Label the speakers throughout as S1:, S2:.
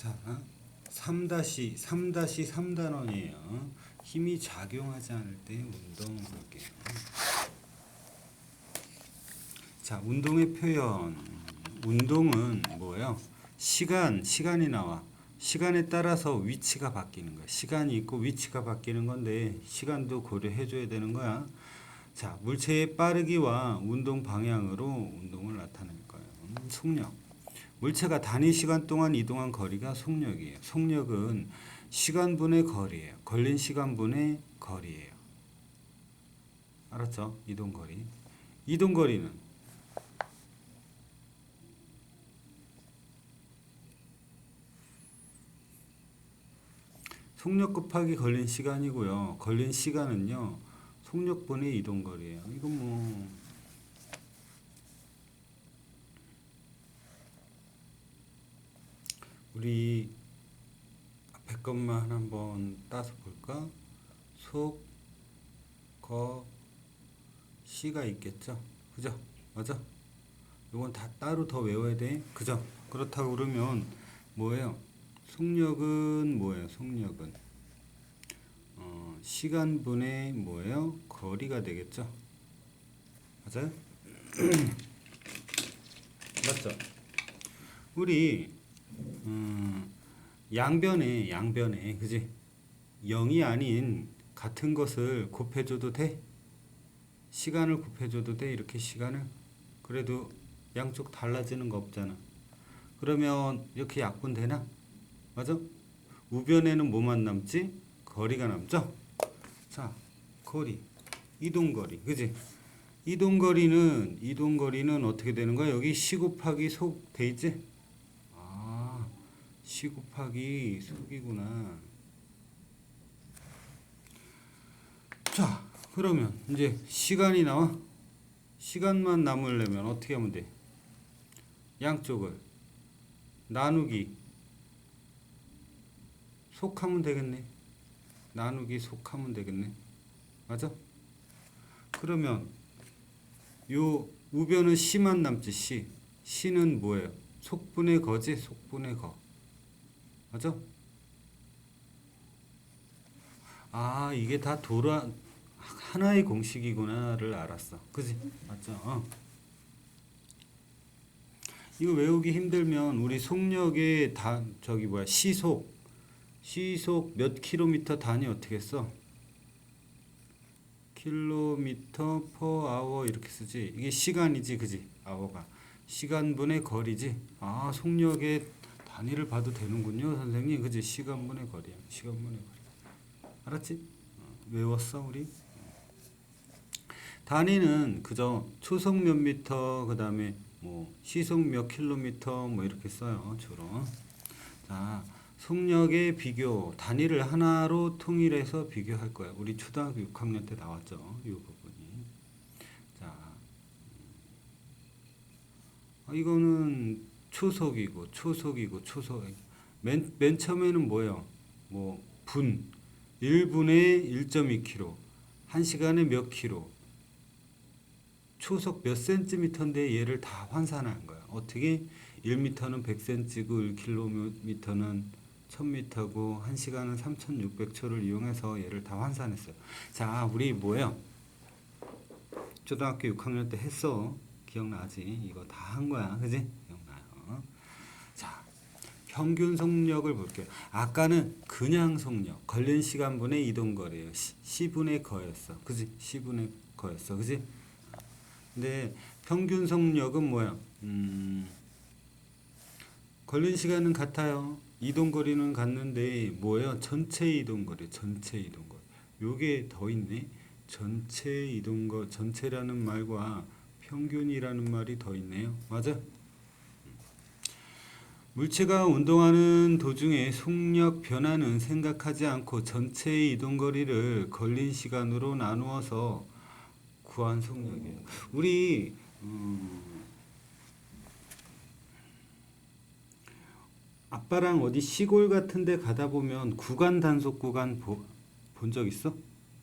S1: 자, 3다시 3다시 3단원이에요. 힘이 작용하지 않을 때 운동 볼게요. 자, 운동의 표현. 운동은 뭐예요? 시간, 시간이 나와. 시간에 따라서 위치가 바뀌는 거야. 시간이 있고 위치가 바뀌는 건데 시간도 고려해 줘야 되는 거야. 자, 물체의 빠르기와 운동 방향으로 운동을 나타낼 거예요. 음, 속력. 물체가 단위 시간 동안 이동한 거리가 속력이에요. 속력은 시간분의 거리예요. 걸린 시간분의 거리예요. 알았죠? 이동 거리. 이동 거리는 속력 곱하기 걸린 시간이고요. 걸린 시간은요. 속력분의 이동 거리예요. 이건 뭐 우리 앞에 것만 한번 따서 볼까? 속, 거, 시가 있겠죠? 그죠? 맞아? 이건 다 따로 더 외워야 돼. 그죠? 그렇다고 그러면 뭐예요? 속력은 뭐예요? 속력은 어, 시간분의 뭐예요? 거리가 되겠죠? 맞아요? 맞죠? 우리 음, 양변에 양변에 그지? 0이 아닌 같은 것을 곱해줘도 돼? 시간을 곱해줘도 돼? 이렇게 시간을? 그래도 양쪽 달라지는 거 없잖아. 그러면 이렇게 약분 되나? 맞아? 우변에는 뭐만 남지? 거리가 남죠? 자 거리. 이동거리. 그지? 이동거리는 이동거리는 어떻게 되는 거야? 여기 시 곱하기 속 돼 있지? 아, 시 곱하기 속이구나. 자, 그러면 이제 시간이 나와. 시간만 남으려면 어떻게 하면 돼? 양쪽을 나누기 속하면 되겠네. 나누기 속하면 되겠네. 맞아? 그러면 요 우변은 시만 남지 시. 시는 뭐예요? 속분의 거지 속분의 거 맞아? 아 이게 다 돌아 하나의 공식이구나를 알았어. 그지? 맞죠? 어. 이거 외우기 힘들면 우리 속력의 다 저기 뭐야 시속 시속 몇 킬로미터 단위 어떻게 써? 킬로미터 퍼 아워 이렇게 쓰지. 이게 시간이지 그지? 아워가. 시간분의 거리지. 아, 속력의 단위를 봐도 되는군요, 선생님. 그지? 시간분의 거리야. 시간분의 거리. 알았지? 어, 외웠어, 우리? 단위는 그저 초속 몇 미터, 그 다음에 뭐 시속 몇 킬로미터, 뭐 이렇게 써요, 주로. 자, 속력의 비교, 단위를 하나로 통일해서 비교할 거야. 우리 초등학교 6학년 때 나왔죠, 이 부분이. 자, 아, 이거는 초속이고 초속이고 초속. 맨, 맨 처음에는 뭐예요? 뭐 분. 1분에 1.2km. 1시간에 몇 킬로. 초속 몇 센티미터인데 얘를 다 환산한 거야. 어떻게? 1m는 100cm고 1km는 1000m고 1시간은 3600초를 이용해서 얘를 다 환산했어요. 자, 우리 뭐예요? 초등학교 6학년 때 했어. 기억나지? 이거 다 한 거야. 그지? 평균 속력을 볼게요. 아까는 그냥 속력, 걸린 시간분의 이동 거리예요. 시, 시분의 거였어. 그지? 시분의 거였어. 그지? 근데 평균 속력은 뭐야? 음, 걸린 시간은 같아요. 이동 거리는 같는데 뭐예요? 전체 이동 거리, 전체 이동 거리. 요게 더 있네. 전체 이동 거, 전체라는 말과 평균이라는 말이 더 있네요. 맞아? 물체가 운동하는 도중에 속력 변화는 생각하지 않고 전체의 이동 거리를 걸린 시간으로 나누어서 구한 속력이에요. 우리 음, 아빠랑 어디 시골 같은데 가다 보면 구간 단속 구간 본 적 있어?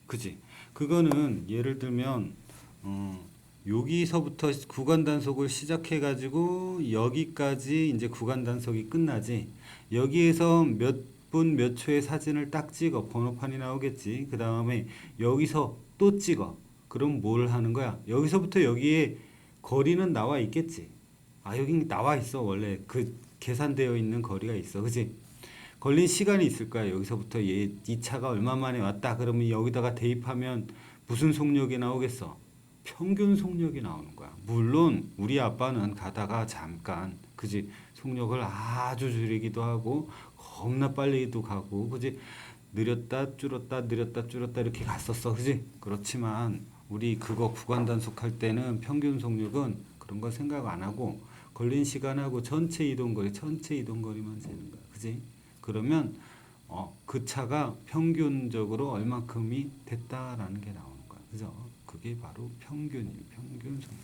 S1: 그지? 그거는 예를 들면 어, 여기서부터 구간 단속을 시작해 가지고 여기까지 이제 구간 단속이 끝나지. 여기에서 몇 분 몇 초의 사진을 딱 찍어 번호판이 나오겠지. 그 다음에 여기서 또 찍어. 그럼 뭘 하는 거야? 여기서부터 여기에 거리는 나와 있겠지. 아 여기 나와 있어 원래 그 계산되어 있는 거리가 있어, 그지? 걸린 시간이 있을 거야. 여기서부터 얘 이 차가 얼마 만에 왔다. 그러면 여기다가 대입하면 무슨 속력이 나오겠어? 평균 속력이 나오는 거야. 물론 우리 아빠는 가다가 잠깐 그지? 속력을 아주 줄이기도 하고 겁나 빨리도 가고 그지? 느렸다 줄었다 느렸다 줄었다 이렇게 갔었어 그지? 그렇지만 우리 그거 구간 단속할 때는 평균 속력은 그런 거 생각 안 하고 걸린 시간하고 전체 이동 거리 전체 이동 거리만 재는 거야 그지? 그러면 어, 그 차가 평균적으로 얼마큼이 됐다라는 게 나오는 거야 그죠 그게 바로 평균이에요 평균 속력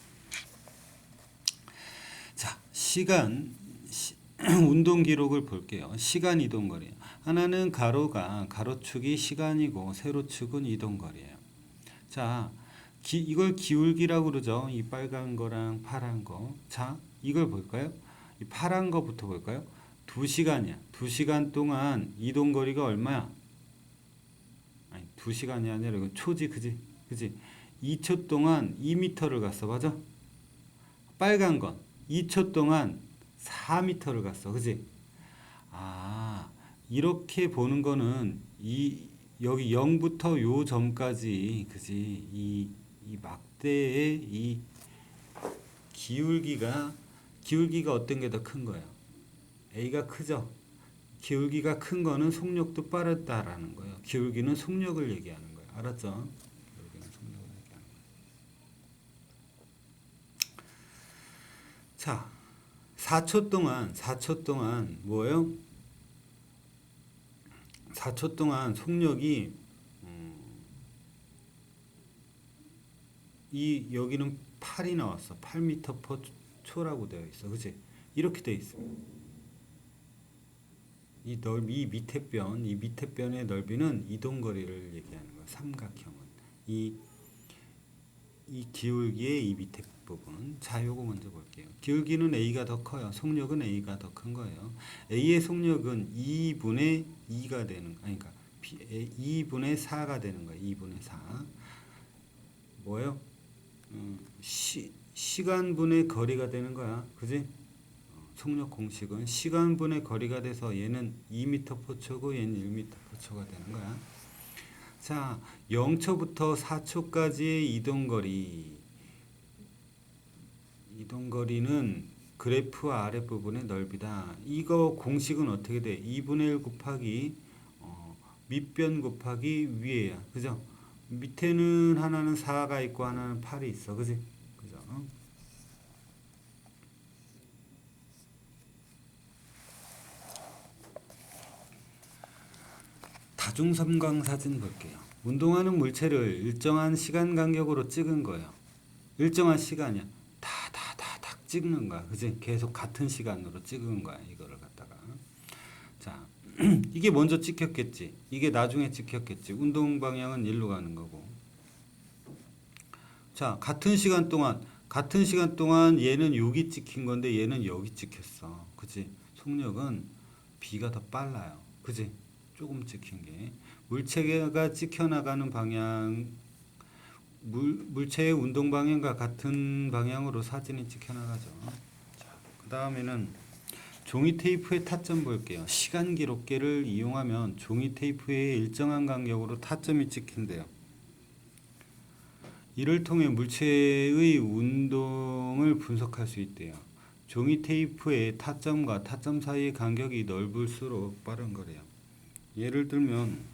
S1: 자 시간 시, 운동 기록을 볼게요. 시간 이동 거리. 하나는 가로가 가로축이 시간이고 세로축은 이동 거리예요. 자, 기, 이걸 기울기라고 그러죠. 이 빨간 거랑 파란 거. 자, 이걸 볼까요? 이 파란 거부터 볼까요? 두 시간이야. 두 시간 동안 이동 거리가 얼마야? 아니, 두 시간이 아니라 이건 초지, 그지? 그지? 2초 동안 2미터를 갔어, 맞아? 빨간 건 2초 동안 4미터를 갔어. 그지? 아, 이렇게 보는 거는 이 여기 0부터 요 점까지 그지? 이, 이 막대의 이 기울기가 기울기가 어떤 게 더 큰 거예요? A가 크죠? 기울기가 큰 거는 속력도 빠르다라는 거예요. 기울기는 속력을 얘기하는 거예요. 알았죠? 기울기는 속력을 얘기하는 거예요. 자, 4초 동안 4초 동안 뭐예요? 4초 동안 속력이 음, 이 여기는 8이 나왔어. 8m per 초라고 되어 있어. 그치 이렇게 되어 있어. 이 넓이 이 밑에 변, 이 밑에 변의 넓이는 이동 거리를 얘기하는 거야. 삼각형은 이 이 기울기의 이 밑에 부분. 자, 요거 먼저 볼게요. 기울기는 A가 더 커요. 속력은 A가 더 큰 거예요. A의 속력은 2분의 2가 되는, 아니, 그러니까 2분의 4가 되는 거예요. 2분의 4. 뭐예요? 음, 시, 시간분의 거리가 되는 거야. 그지? 어, 속력 공식은 시간분의 거리가 돼서 얘는 2m 포초고 얘는 1m 포초가 되는 거야. 자, 0초부터 4초까지의 이동 거리. 이동 거리는 그래프 아랫부분의 넓이다. 이거 공식은 어떻게 돼? 2분의 1 곱하기 어, 밑변 곱하기 위에야. 그죠? 밑에는 하나는 4가 있고 하나는 8이 있어. 그지? 그죠? 다중섬광 사진 볼게요. 운동하는 물체를 일정한 시간 간격으로 찍은 거예요. 일정한 시간이야. 찍는 거야. 그지? 계속 같은 시간으로 찍은 거야. 이거를 갖다가. 자, 이게 먼저 찍혔겠지. 이게 나중에 찍혔겠지. 운동 방향은 일로 가는 거고. 자, 같은 시간 동안 같은 시간 동안 얘는 여기 찍힌 건데 얘는 여기 찍혔어. 그지? 속력은 B가 더 빨라요. 그지? 조금 찍힌 게 물체가 찍혀 나가는 방향 물, 물체의 운동 방향과 같은 방향으로 사진이 찍혀 나가죠. 자, 그 다음에는 종이 테이프의 타점 볼게요. 시간 기록계를 이용하면 종이 테이프의 일정한 간격으로 타점이 찍힌대요. 이를 통해 물체의 운동을 분석할 수 있대요. 종이 테이프의 타점과 타점 사이의 간격이 넓을수록 빠른 거래요. 예를 들면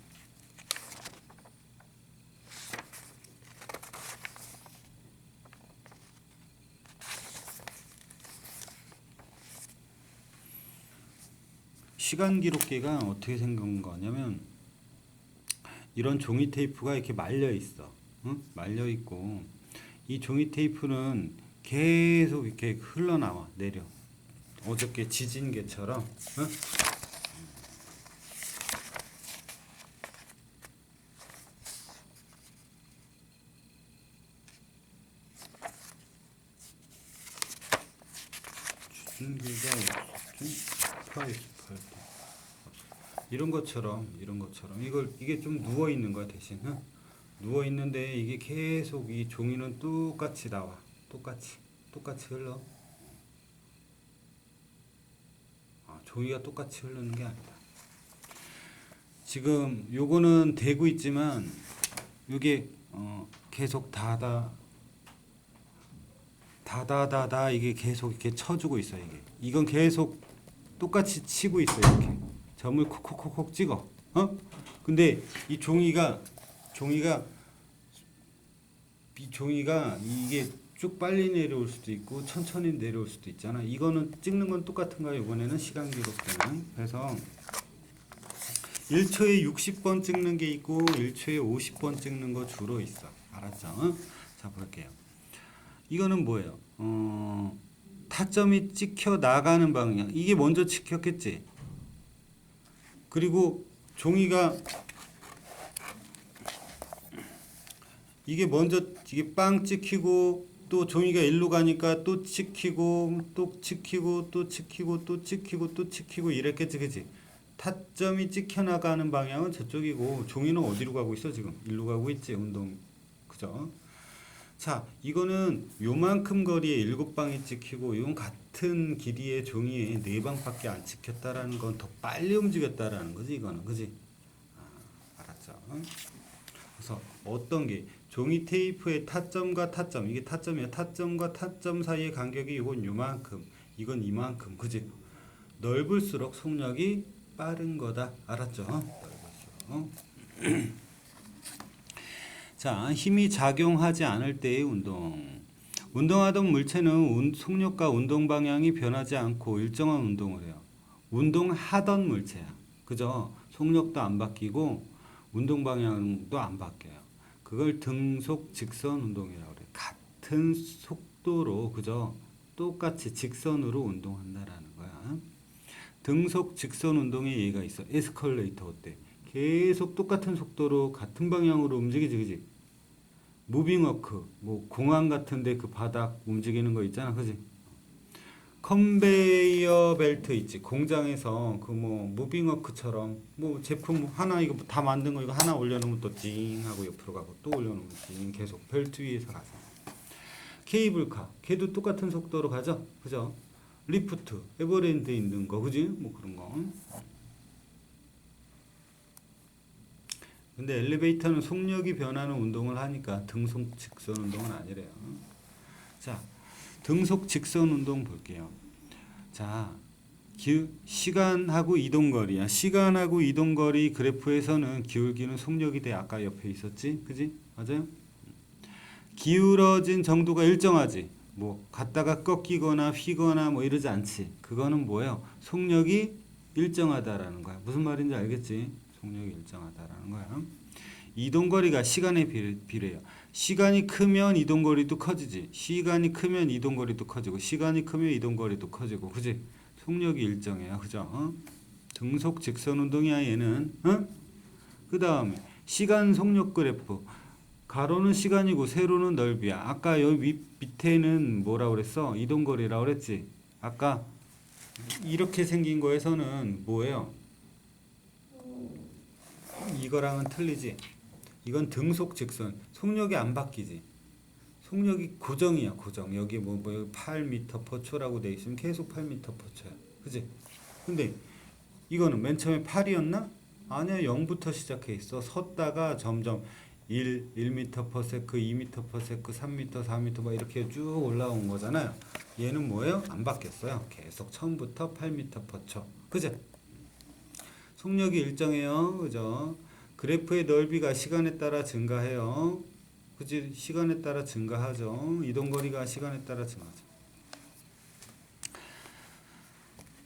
S1: 시간 기록기가 어떻게 생긴 거냐면 이런 종이 테이프가 이렇게 말려 있어. 응? 말려 있고 이 종이 테이프는 계속 이렇게 흘러나와 내려. 어저께 지진계처럼. 응? 지진계가 없었지? 파이 런 것처럼 이런 것처럼. 이걸 이게 좀 누워 있는 거야 대신 응? 누워 있는데 이게 계속 이 종이는 똑같이 나와. 똑같이 똑같이 흘러. 아, 종이가 똑같이 흐르는 게 아니다. 지금 요거는 되고 있지만 이게 어, 계속 닫아 다다다다 이게 계속 이렇게 쳐주고 있어 이게. 이건 계속 똑같이 치고 있어 이렇게 점을 콕콕콕콕 찍어 어 근데 이 종이가 종이가 이 종이가 이게 쭉 빨리 내려올 수도 있고 천천히 내려올 수도 있잖아 이거는 찍는 건 똑같은 거야 이번에는 시간 기록 때는 그래서 1초에 60번 찍는 게 있고 1초에 50번 찍는 거 주로 있어 알았죠 어? 자 볼게요 이거는 뭐예요? 어, 타점이 찍혀 나가는 방향. 이게 먼저 찍혔겠지. 그리고 종이가 이게 먼저 이게 빵 찍히고 또 종이가 일로 가니까 또 찍히고 또 찍히고 또 찍히고 또 찍히고 또 찍히고 이랬겠지, 그지? 타점이 찍혀 나가는 방향은 저쪽이고 종이는 어디로 가고 있어 지금? 일로 가고 있지 운동, 그죠? 자, 이거는 요만큼 거리에 일곱 방이 찍히고 이건 같은 길이의 종이에 네 방밖에 안 찍혔다라는 건 더 빨리 움직였다라는 거지 이거는 그지? 아, 알았죠? 그래서 어떤 게 종이 테이프의 타점과 타점 이게 타점이야 타점과 타점 사이의 간격이 이건 요만큼 이건 이만큼 그지? 넓을수록 속력이 빠른 거다 알았죠? 넓을수록 자, 힘이 작용하지 않을 때의 운동. 운동하던 물체는 운- 속력과 운동 방향이 변하지 않고 일정한 운동을 해요. 운동하던 물체야. 그죠? 속력도 안 바뀌고 운동 방향도 안 바뀌어요. 그걸 등속 직선 운동이라고 그래요. 같은 속도로 그죠? 똑같이 직선으로 운동한다라는 거야. 등속 직선 운동의 예가 있어. 에스컬레이터 어때? 계속 똑같은 속도로 같은 방향으로 움직이지, 그지? 무빙워크, 뭐 공항 같은데 그 바닥 움직이는 거 있잖아, 그지? 컨베이어 벨트 있지, 공장에서 그 뭐 무빙워크처럼 뭐 제품 하나 이거 다 만든 거 이거 하나 올려놓으면 또찡 하고 옆으로 가고 또 올려놓으면 찡 계속 벨트 위에서 가서 케이블카, 걔도 똑같은 속도로 가죠, 그죠? 리프트, 에버랜드 있는 거, 그지? 뭐 그런 거. 근데 엘리베이터는 속력이 변하는 운동을 하니까 등속 직선 운동은 아니래요. 자, 등속 직선 운동 볼게요. 자, 기, 시간하고 이동 거리야. 시간하고 이동 거리 그래프에서는 기울기는 속력이 돼. 아까 옆에 있었지, 그지? 맞아요? 기울어진 정도가 일정하지. 뭐 갔다가 꺾이거나 휘거나 뭐 이러지 않지. 그거는 뭐예요? 속력이 일정하다라는 거야. 무슨 말인지 알겠지? 속력이 일정하다라는 거야. 이동거리가 시간에 비례, 비례해요. 시간이 크면 이동거리도 커지지. 시간이 크면 이동거리도 커지고 시간이 크면 이동거리도 커지고 그지? 속력이 일정해요. 그죠? 어? 등속 직선 운동이야 얘는. 어? 그 다음에 시간 속력 그래프. 가로는 시간이고 세로는 넓이야. 아까 여기 밑, 밑에는 뭐라 그랬어? 이동거리라 그랬지. 아까 이렇게 생긴 거에서는 뭐예요? 이거랑은 틀리지. 이건 등속 직선. 속력이 안 바뀌지. 속력이 고정이야, 고정. 여기 뭐, 뭐 8m per 초라고 돼 있으면 계속 8m per 초야. 그지? 근데 이거는 맨 처음에 8이었나? 아니야, 0부터 시작해 있어. 섰다가 점점 1, 1m per s 2m per s 3m, 4m 막 이렇게 쭉 올라온 거잖아요. 얘는 뭐예요? 안 바뀌었어요. 계속 처음부터 8m per 초. 그죠? 속력이 일정해요. 그죠? 그래프의 넓이가 시간에 따라 증가해요. 그지? 시간에 따라 증가하죠. 이동 거리가 시간에 따라 증가하죠.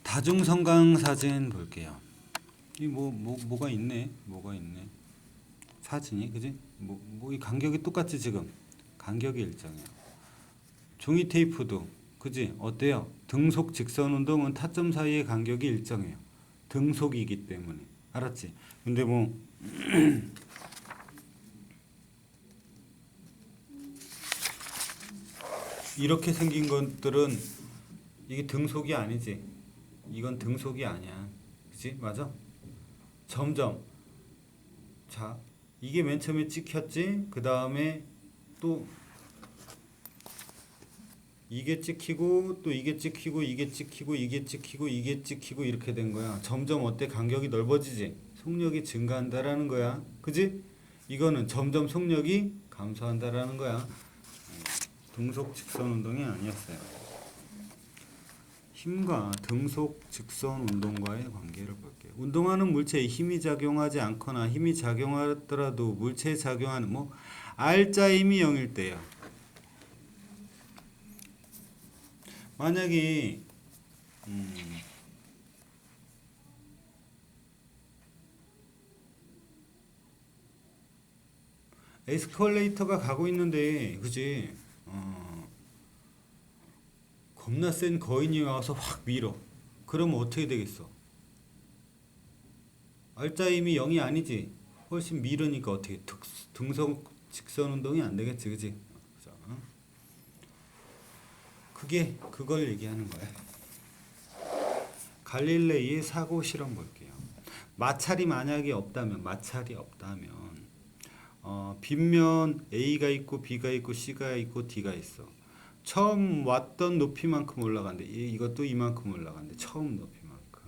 S1: 다중성강 사진 볼게요. 이뭐 뭐 뭐가 있네. 뭐가 있네. 사진이 그지? 뭐 뭐 이 간격이 똑같지 지금. 간격이 일정해요. 종이 테이프도 그지? 어때요? 등속 직선 운동은 타점 사이의 간격이 일정해요. 등속이기 때문에 알았지? 근데 뭐 이렇게 생긴 것들은 이게 등속이 아니지. 이건 등속이 아니야. 그지? 맞아? 점점. 자, 이게 맨 처음에 찍혔지? 그 다음에 또 이게 찍히고 또 이게 찍히고 이게 찍히고 이게 찍히고 이게 찍히고 이렇게 된 거야. 점점 어때? 간격이 넓어지지? 속력이 증가한다라는 거야. 그지? 이거는 점점 속력이 감소한다라는 거야. 등속 직선 운동이 아니었어요. 힘과 등속 직선 운동과의 관계를 볼게요. 운동하는 물체에 힘이 작용하지 않거나 힘이 작용하더라도 물체에 작용하는 뭐 R자 힘이 0일 때요. 만약에 음, 에스컬레이터가 가고 있는데 그지? 어, 겁나 센 거인이 와서 확 밀어. 그러면 어떻게 되겠어? 알자 힘이 0이 아니지. 훨씬 밀으니까 어떻게 득, 등속 직선 운동이 안 되겠지 그지? 그게 그걸 얘기하는 거야. 갈릴레이의 사고 실험 볼게요. 마찰이 만약에 없다면 마찰이 없다면 어, 빗면 A가 있고 B가 있고 C가 있고 D가 있어. 처음 왔던 높이만큼 올라간대. 이- 이것도 이만큼 올라간대. 처음 높이만큼.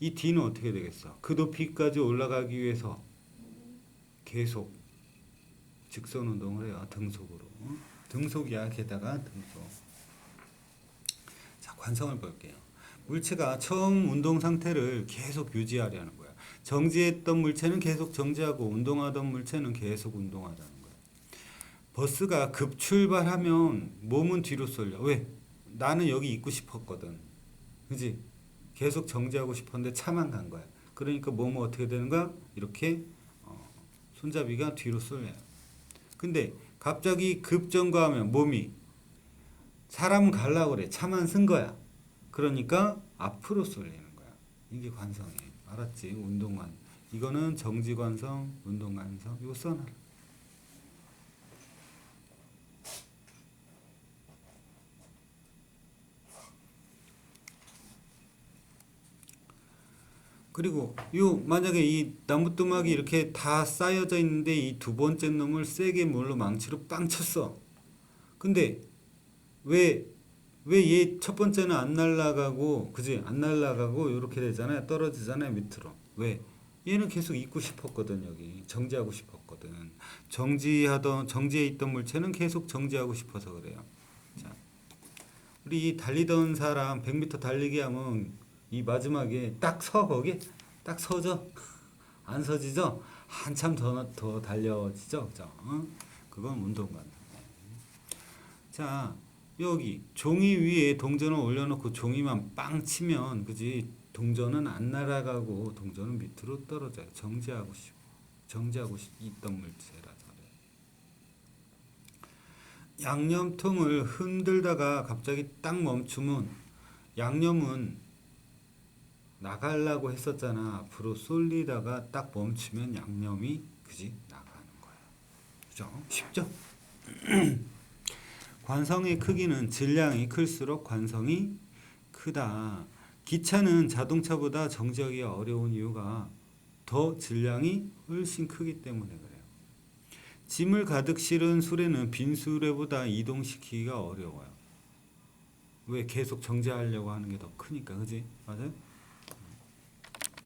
S1: 이 D는 어떻게 되겠어? 그 높이까지 올라가기 위해서 계속 직선 운동을 해요. 등속으로. 어? 등속이야. 게다가 등속. 자, 관성을 볼게요. 물체가 처음 운동 상태를 계속 유지하려는 거야. 정지했던 물체는 계속 정지하고 운동하던 물체는 계속 운동하자는 거야. 버스가 급 출발하면 몸은 뒤로 쏠려. 왜? 나는 여기 있고 싶었거든. 그지? 계속 정지하고 싶었는데 차만 간 거야. 그러니까 몸은 어떻게 되는 거야? 이렇게 어, 손잡이가 뒤로 쏠려요. 근데 갑자기 급정거하면 몸이 사람은 갈라고 그래. 차만 쓴 거야. 그러니까 앞으로 쏠리는 거야. 이게 관성이에요. 알았지? 운동관. 이거는 정지관성, 운동관성. 이거 써놔. 그리고 요 만약에 이 나무뚜막이 이렇게 다 쌓여져 있는데 이 두 번째 놈을 세게 뭘로 망치로 빵 쳤어. 근데 왜 왜 얘 첫 번째는 안 날라가고 그지? 안 날라가고 이렇게 되잖아요. 떨어지잖아요 밑으로. 왜? 얘는 계속 있고 싶었거든 여기. 정지하고 싶었거든. 정지하던 정지해 있던 물체는 계속 정지하고 싶어서 그래요. 자 우리 이 달리던 사람 100m 달리기 하면 이 마지막에 딱 서 거기? 딱 서죠? 안 서지죠? 한참 더, 더 달려지죠? 그죠? 어? 그건 운동관 자 여기 종이 위에 동전을 올려놓고 종이만 빵 치면 그지? 동전은 안 날아가고 동전은 밑으로 떨어져요. 정지하고 싶 정지하고 싶 있던 물체라서 그래. 양념통을 흔들다가 갑자기 딱 멈추면 양념은 나가려고 했었잖아. 앞으로 쏠리다가 딱 멈추면 양념이 그지? 나가는 거야. 그죠? 쉽죠 관성의 크기는 질량이 클수록 관성이 크다. 기차는 자동차보다 정지하기가 어려운 이유가 더 질량이 훨씬 크기 때문에 그래요. 짐을 가득 실은 수레는 빈 수레보다 이동시키기가 어려워요. 왜 계속 정지하려고 하는 게 더 크니까, 그지? 맞아요?